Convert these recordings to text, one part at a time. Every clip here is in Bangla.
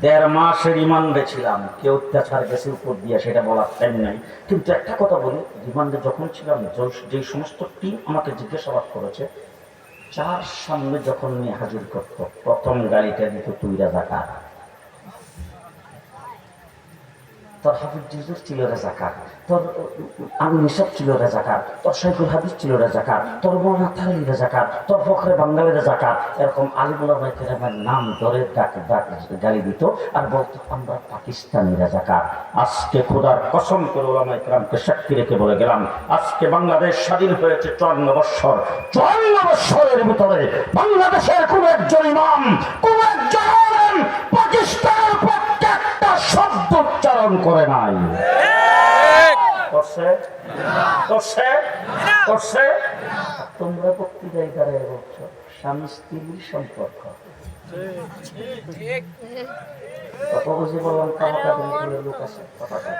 দেড় মাস রিমান্ডে ছিলাম। কেউ অত্যাচার গেছে, উপর দিয়ে সেটা বলার টাইম নাই। কিন্তু একটা কথা বলি, রিমান্ডে যখন ছিলাম যে- সমস্ত টিম আমাকে জিজ্ঞাসাবাদ করেছে, চার সামনে যখন আমি হাজির করতো, প্রথম গাড়িটা দিত তুই রাজাকার তোর হাফিজ ছিল রেজাকার তোর, আমি নিসব ছিল রেজাকার তোর শাইকুল হাবিজ ছিল রেজাকার তোর মৌলানা তালি রেজাকার তোর ফখরে বাঙ্গালি রেজাকার এরকম আলিমুল্লাহ ভাইকের আমার নাম ধরে ডাক ডাক, গালি দিত আর বলতো, আমরা পাকিস্তানি রেজাকার আজকে খোদার কসম করে ওলামা ইকরামকে সাক্ষী রেখে বলে গেলাম, আজকে বাংলাদেশ স্বাধীন হয়েছে চুয়ান্ন বৎসর। চুয়ান্ন বৎসরের ভিতরে বাংলাদেশের কোন একজন ইমাম, কোন একজন পাকিস্তানের পক্ষে একটা শব্দ উচ্চারণ করে নাই। করছে? করছে? করছে? তোমরা বক্তৃতায় কারে বলছো স্বামী স্ত্রীর সম্পর্ক। কত বুঝে বললাম কামাকা দিন লোক আছে কথাটা।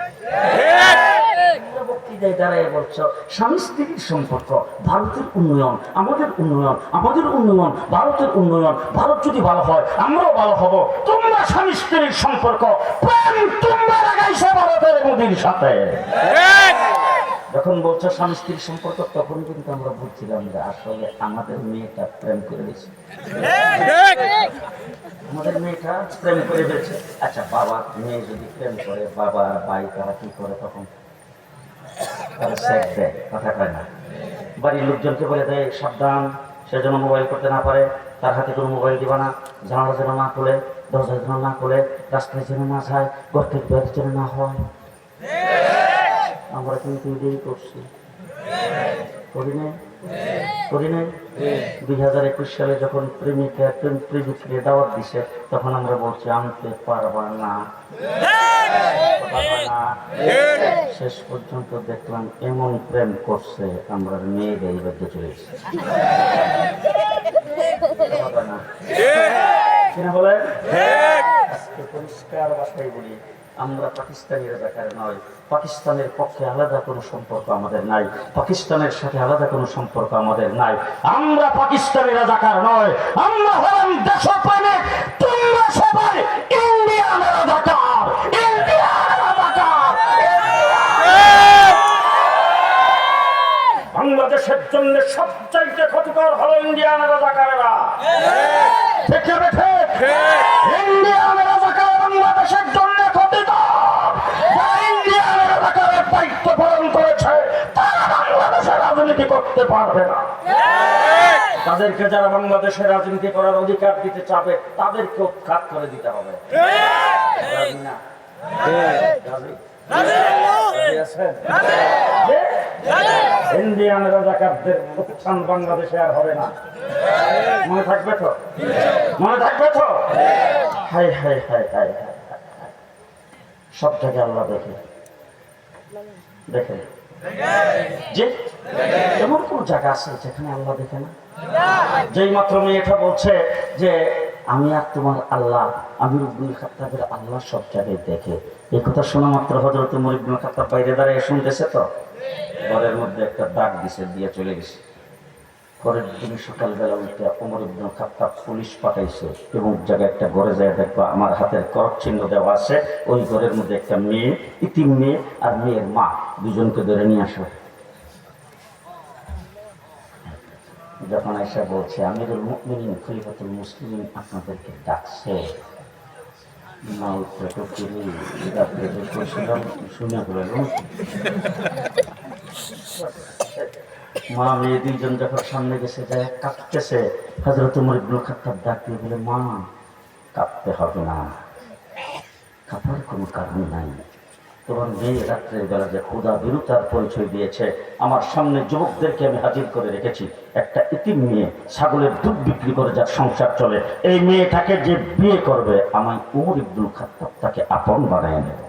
বক্তৃতায় দাঁড়িয়ে বলছো স্বামী স্ত্রীর সম্পর্ক ভারতের উন্নয়ন আমাদের উন্নয়ন আমাদের উন্নয়ন ভারতের উন্নয়ন ভারত যদি ভালো হয় আমরাও ভালো হব। তোমরা স্বামী স্ত্রীর সম্পর্ক প্রেম তোমরা লাগাইছো ভারতের মোদীর সাথে। যখন বলছো স্বামী স্ত্রীর সম্পর্ক তখন কিন্তু আমরা বুঝছিলাম যে আসলে আমাদের মেয়েটা প্রেম করে দিয়েছে আমাদের মেয়েটা প্রেম করে দিয়েছে আচ্ছা বাবা, মেয়ে যদি প্রেম করে, বাবা, ভাই, তারা কি করে তখন? তারা সেট দেয়, কথা কয় না। বাড়ির লোকজনকে বলে দেয়, সাবধান, সে যেন মোবাইল করতে না পারে, তার হাতে কোনো মোবাইল দিবা না, জানালা যেন না খুলে, দরজা যেন না খুলে, রাস্তায় যেন না যায়, গর্তের বেদ যেন না হয়। আমরা কিন্তু এটাই করছি। করি নাই? করি নাই? দুই হাজার একুশ সালে যখন প্রেমিকা প্রেম প্রেমিককে দাওয়াত দিছে তখন আমরা বলছি আনতে পারবা না। শেষ পর্যন্ত দেখলাম এমন প্রেম করছে আমরা মেয়েদের বেঁধে চলে এসেছি। পারবা না। কিনা বলে আজকে পরিষ্কার ভাষায় বলি আমরা পাকিস্তানের ব্যাপারে নয় পাকিস্তানের পক্ষে আলাদা কোনো সম্পর্ক আমাদের নাই পাকিস্তানের সাথে আলাদা কোনো সম্পর্ক আমাদের নাই। আমরা পাকিস্তানের রাজাকার নয় আমরা হলাম দেশপ্রেমিক তোমরা সবাই ইন্ডিয়ান রাজাকার ইন্ডিয়ান রাজাকার বাংলাদেশের জন্য সবচাইতে ক্ষতিকর হলো ইন্ডিয়ান রাজাকারেরা ঠিক না বেঠে ইন্ডিয়ান রাজাকার বাংলাদেশের জন্য করতে পারবে না। তাদেরকে যারা বাংলাদেশে রাজনীতি করার অধিকার দিতে চাবে তাদেরকে উৎখাত করে দিতে হবে? ইন্ডিয়ান রাজাকারদের উত্থান বাংলাদেশে আর হবে না। মনে থাকবে তো? মনে থাকবে তো? Hi hi hi hi hi hi, hi. সব থেকে আল্লাহ দেখে। দেখে। যে এমন কোন জায়গা আছে যেখানে আল্লাহ দেখে না? যেই মাত্র মেয়েটা বলছে যে, আমি আর তোমার আল্লাহ আমি রুবুল খাতাবের আল্লাহ সব জায়গায় দেখে। এই কথা শোনা মাত্র হজরত মরিবুল খাতাব বাইরে দাঁড়িয়ে শুনতেছে তো? ঘরের মধ্যে একটা দাগ দিছে, দিয়ে চলে গেছে। পরের দিন সকালবেলা উঠে অমর ইবনুল খাত্তাব পুলিশ পাঠাইছে এবং জায়গায় একটা ঘরে যায় দেখব আমার হাতের করক চিহ্ন দেওয়া আছে। ওই ঘরের মধ্যে একটা মেয়ে, ইতিম মেয়ে আর মেয়ের মা দুজনকে ধরে নিয়ে আসো। যখন এসে বলছে, আমিরুল মুমিনিন, খলিফাতুল মুসলিম আপনাদেরকে ডাকছে। শুনে মা মেয়ে দুইজন যখন সামনে গেছে, যায় কাঁপতেছে হজরত উমর ইবনুল খাত্তাব ডাক দিয়ে বলে, মা কাঁপতে হবে না। কাঁপার কোনো কারণ নাই। তোমার মেয়ে রাত্রের বেলা যে ক্ষুদা বিরুতার পরিচয় দিয়েছে, আমার সামনে যুবকদেরকে আমি হাজির করে রেখেছি। একটা ইতিম মেয়ে ছাগলের দুধ বিক্রি করে যার সংসার চলে। এই মেয়েটাকে যে বিয়ে করবে, আমায় উমর ইবদুল খাত্তাব তাকে আপন বানায় নেবে।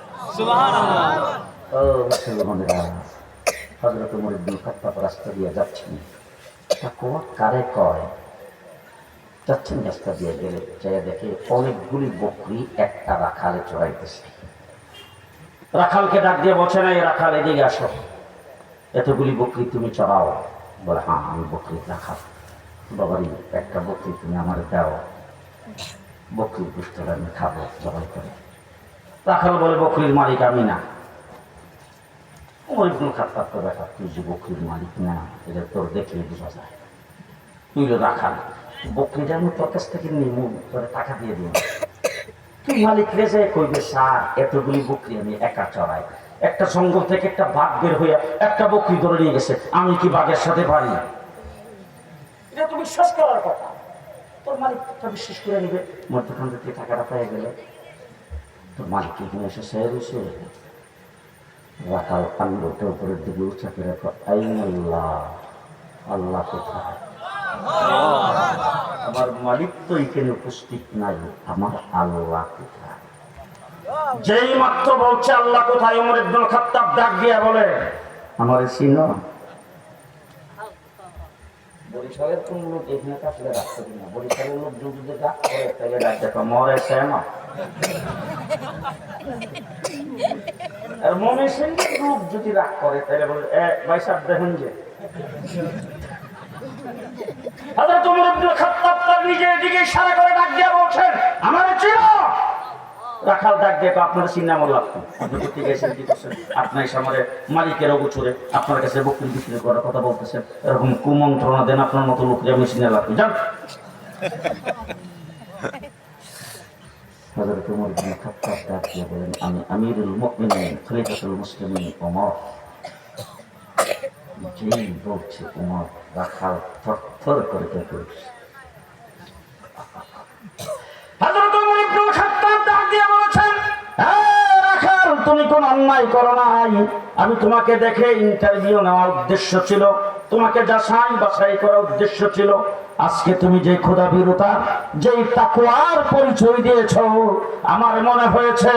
রাস্তা দিয়ে যাচ্ছেন। কারে কয়? যাচ্ছেন রাস্তা দিয়ে অনেকগুলি বকরি একটা রাখালে চড়াইতেছে। রাখালকে ডাক দিয়ে বলছে না এই রাখাল, এদিকে আসো। এতগুলি বকরি তুমি চড়াও। বলে হ্যাঁ আমি বকরি, রাখাল। বাবারি, একটা বকরি তুমি আমার দাও। বকরির পুস্তটা আমি খাব, জবাই করে। রাখাল বলে, বকরির মালিক আমি না। ওই কোনো খারাপ করে ব্যাপার তুই যে বকরির মালিক না, এটা তোর দেখলে বোঝা যায়। তুই তো রাখাল বকরিটা আমি তোর কাছ থেকে নিমু তোর টাকা দিয়ে দিব। তুই মালিক রেজে কইবে সার এতগুলি বকরি আমি একা চড়াই। একটা জঙ্গল থেকে একটা বাঘ বের হইয়া একটা বকরি ধরে নিয়ে গেছে। আমি কি বাঘের সাথে পারি? এটা তো বিশ্বাস করার কথা। তোর মালিক তা বিশ্বাস করে নিবে। মধ্যখান থেকে টাকাটা পেয়ে গেলে। মালিক এখানে এসে সে রয়েছে রাখাল আঙ্গুলটা উপরের দিকে উঁচা করে রাখো আইন আল্লাহ আল্লাহ। কোথায় আমার মালিক তো এখানে উপস্থিত নাই আমার আল্লাহ কোথায়? যেই মাত্র বলছে আল্লাহ কোথায় ওমর ইবনুল খাত্তাব ডাক দিয়া বলে আমার চিন? বরিশালের কোন লোক এখানে রাখতে না। বরিশালের লোক যদি ডাক করে তাহলে মরে শ্যামা আর মনে রূপ যদি রাগ করে তাহলে বলে ভাই সাহেব, দেখুন যে। হযরত ওমর ইবনে খাত্তাব তার নিজে এদিকে ইশারা করে ডাক বলছেন, আমার চিনো রাখাল ডাক দিয়ে আপনার মূল আপনি আপনি কোথেকে কি করছেন আপনার সামনে মালিকের অবচরে আপনার কাছে বকরি বিক্রি করার কথা বলতেছেন এরকম কুমন্ত্রণা দেন আপনার মতো লোক যেমন চিনে লাগবে যান। হযরত ডাক দিয়ে বলেন, আমি করে তুমি কোন অন্যায় করো নাই। আমি তোমাকে দেখে ইন্টারভিউ নেওয়ার উদ্দেশ্য ছিল। তোমাকে যাচাই বাছাই করার উদ্দেশ্য ছিল। আজকে তুমি যে খোদা বিরতা যেই তাকুয়ার পরিচয় দিয়েছ আমার মনে হয়েছে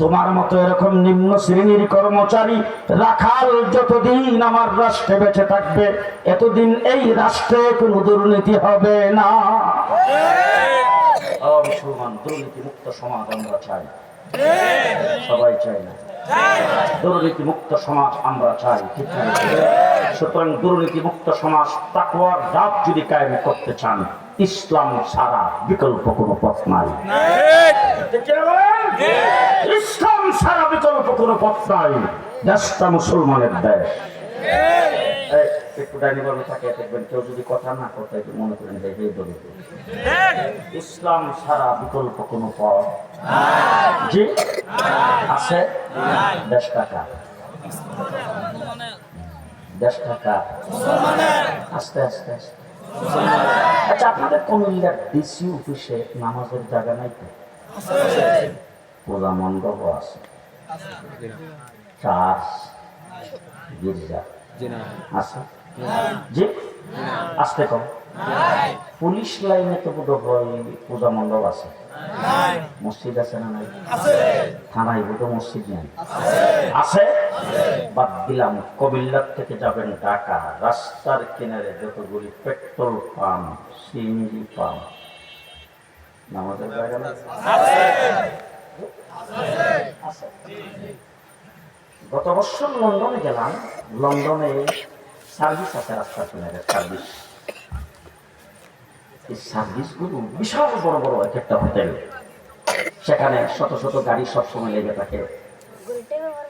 তোমার মতো এরকম নিম্ন শ্রেণির কর্মচারী রাখাল যতদিন আমার রাষ্ট্রে বেঁচে থাকবে এতদিন এই রাষ্ট্রে কোনো দুর্নীতি হবে না। মুসলমান দুর্নীতি মুক্ত সমাজ আমরা চাই। সবাই চাই না দুর্নীতি মুক্ত সমাজ আমরা চাই? সুতরাং দুর্নীতি মুক্ত সমাজ তাকওয়ার ডাক যদি কায়েম করতে চান, ইসলাম ছাড়া বিকল্প কোনো পথ নাই? ইসলাম ছাড়া বিকল্প কোনো পথ নাই দেশটা মুসলমানের দেশ একটু ডাইনি দেখবেন কেউ যদি কথা না করতে একটু মনে করেন যে এই দলিত। ইসলাম ছাড়া বিকল্প কোনো পথ জি আছে? দেশ টাকা। দেশ টাকা। আস্তে আস্তে আস্তে। আচ্ছা আপনাদের কুমিল্লার ডিসি অফিসে নামাজের জায়গা নাই তো? পূজা মণ্ডপও আছে। চার্চ গির্জা আছে? জি? আসতে কম। পুলিশ লাইনে তো বোধ হয় পূজা মণ্ডপ আছে। মসজিদ আছে না নাই? থানায় বোধ মসজিদ নেই। আছে? বাদ দিলাম কবিল্লার থেকে যাবেন ঢাকা। রাস্তার কিনারে যতগুলি পেট্রোল পাম্প সিএনজি পাম্প নামাজের জায়গা গত বছর লন্ডনে গেলাম। লন্ডনে সার্ভিস আছে রাস্তার কিনারে সার্ভিস। এই সার্ভিসগুলো বিশাল বড় বড় এক একটা হোটেল। সেখানে শত শত গাড়ি সবসময় লেগে থাকে।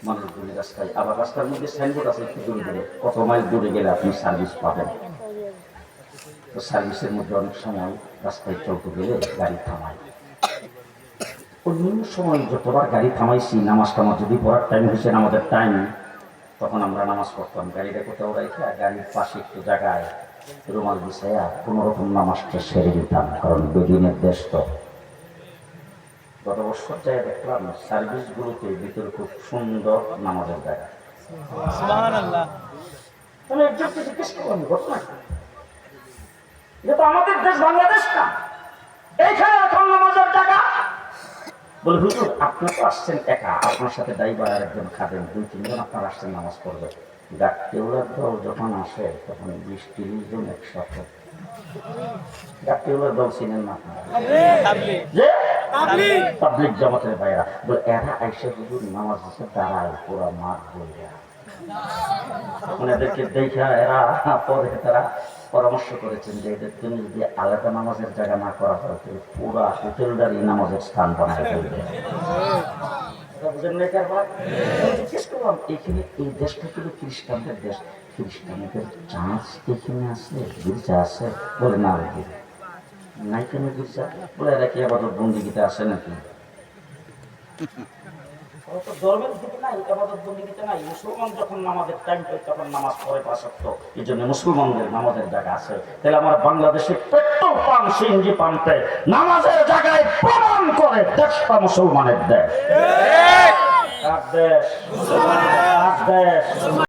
মানুষ দূরে রাস্তায়। আবার রাস্তার মধ্যে সাইনবোর্ড আছে একটু দূরে দূরে কত মাইল দূরে গেলে আপনি সার্ভিস পাবেন। তো সার্ভিসের মধ্যে অনেক সময় রাস্তায় চলতে গেলে গাড়ি থামায়। অন্য সময় যতবার গাড়ি থামাইছি, নামাজ টামাজ যদি পড়ার টাইম হয়েছে আমাদের টাইম তখন আমরা নামাজ পড়তাম গাড়িটা কোথাও রেখে গাড়ির পাশে একটু জায়গায় রুমাল বিছাইয়া কোনো রকম নামাজটা সেরে দিতাম কারণ বেদিনের দেশ তো। গত বছর যাই দেখলাম সার্ভিসগুলোতে ভিতরে খুব সুন্দর নামাজের জায়গা। আমি একজনকে জিজ্ঞেস করলাম ঘটনা এটা তো আমাদের দেশ বাংলাদেশ না। এইখানে এখন নামাজের জায়গা। বলে হুজুর আপনি তো আসছেন একা। আপনার সাথে ড্রাইভার আর একজন খাবেন দুই তিনজন আপনার আসছেন নামাজ পড়বে। ডাক্তেউলার দল যখন আসে তখন বিশ তিরিশ জন একসাথে। ডাক্তেউলার দল চিনেন না আপনারা। পাবলিক জামাতের বাইরা বলে এরা আইসে হুজুর নামাজ আছে দাঁড়ায় পুরা মাঠ বইয়া মানে এদেরকে দেখে এরা পরে তারা পরামর্শ করেছেন যে এদের জন্য যদি আলাদা নামাজের জায়গা না করা হয় তাহলে পুরা হোটেলদারি নামাজের স্থান বানায় ফেলবে। এখানে এই দেশটা কিন্তু খ্রিস্টানদের দেশ? খ্রিস্টানদের এখানে আছে আছে। বলে, না নাই কেন বলে কি আবার আসে নাকি? তো ধর্মের দিকে নাই আমাদের বন্দিগিতে নাই মুসলমান যখন নামাজের টাইম পাই তখন নামাজ পড়ে পাশক্ত এই জন্য মুসলমানদের নামাজের জায়গা আছে। তাহলে আমার বাংলাদেশে পেট্রোল পাম্প সিএনজি পাম্পে নামাজের জায়গায় প্রমাণ করে দেশটা মুসলমানের দেশ। দেশ দেশ।